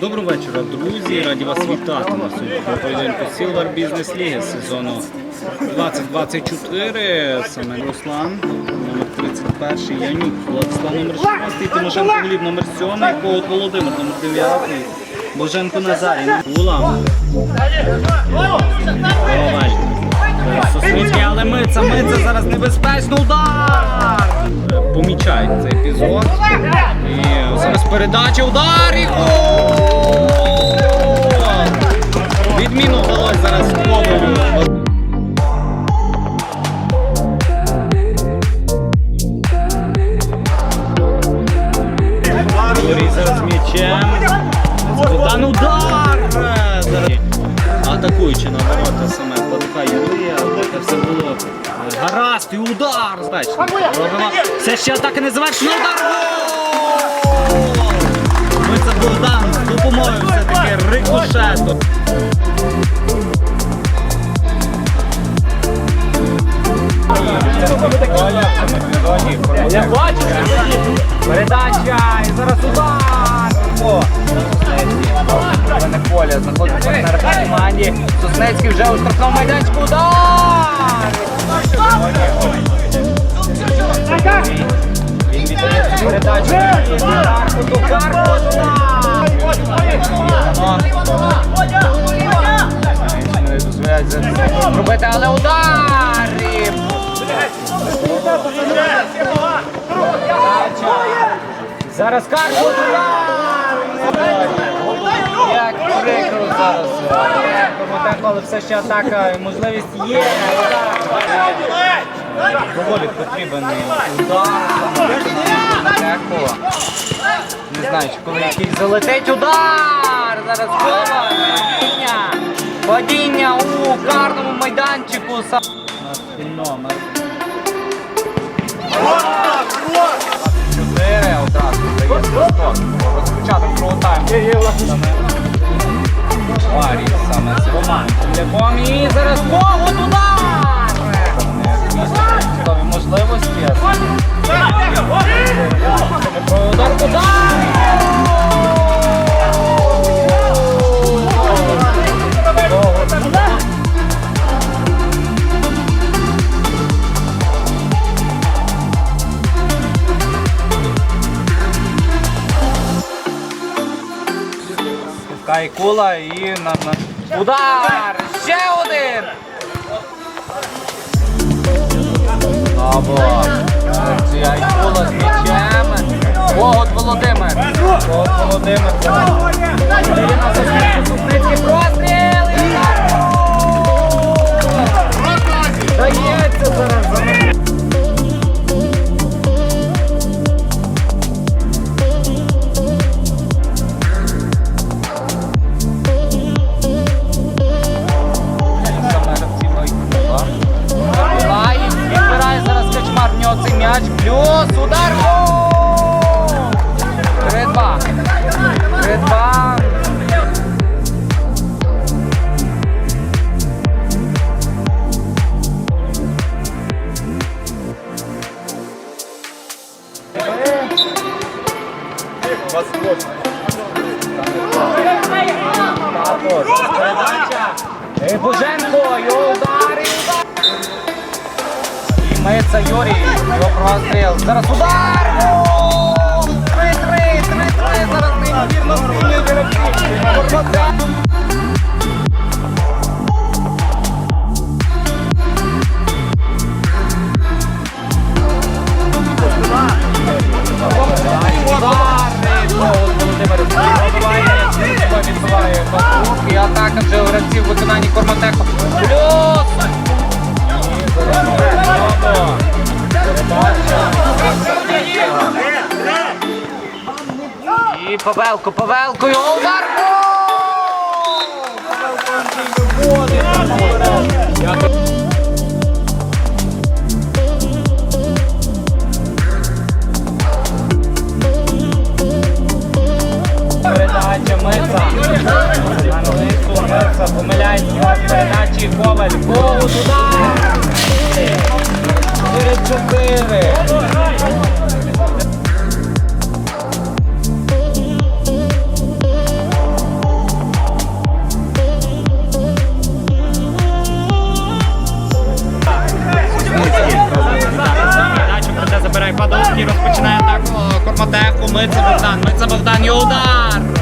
Доброго вечора, друзі. Раді вас вітати на сьогоднішньому поєдинку Silver Business League сезону 2024. Саме Руслан, номер 31, Янюк, Владислав номер 16, Тимошенко Гліб номер 7, Коут Володимир номер 9, Боженко Назарій, Улам. Коваль. Сосницький, але миться, миться зараз небезпечно удар! Помічають цей епізод. І зараз передача, удар і гол! Відміну вдалося зараз Ковалю. Зараз м'ячем. Богдан удар! Атакуючи на ворота саме Це все було е, гаразд і удар! Бачите. Все ще атака не завершена, удар! Ми це Богдан з допомогою все-таки рикошету. Я бачу, передача і зараз удар. Не знаходиться партнер в команді. Вже у штрафному майданчику. Зробити, але удар! Зараз Карпу удар! Зараз. Комотенко, але все ще атака, можливість є. Доволі потрібен удар. Не знаю, чи коли якийсь залетить удар! Зараз Кова! Падіння! Падіння у карному майданчику. Номер. Чотири одразу. Розпочаток другого тайму. Варі саме з Телефон і зараз Богу туди! Можливості. Удар удар! Кай кула і на, на... Удар! Ще один! Або Айкула з м'ячем. Богот Володимир. Богот Володимир. Ірина Сосницький, Сосницький простріл! Передача. І його удар, і удар. І Мица Юрій, його простріл. Зараз удар! Гол! 3-3, 3-3, зараз неймовірно сильний гравці. Павелко, Павелко, його удар! Гол! Павелко Андрій виводить. Я тут- Передача Мица. На низку Мица помиляється в передачі Коваль. Гол, удар! 4-4. Розпочинає атаку Корматеху. Миця Богдан.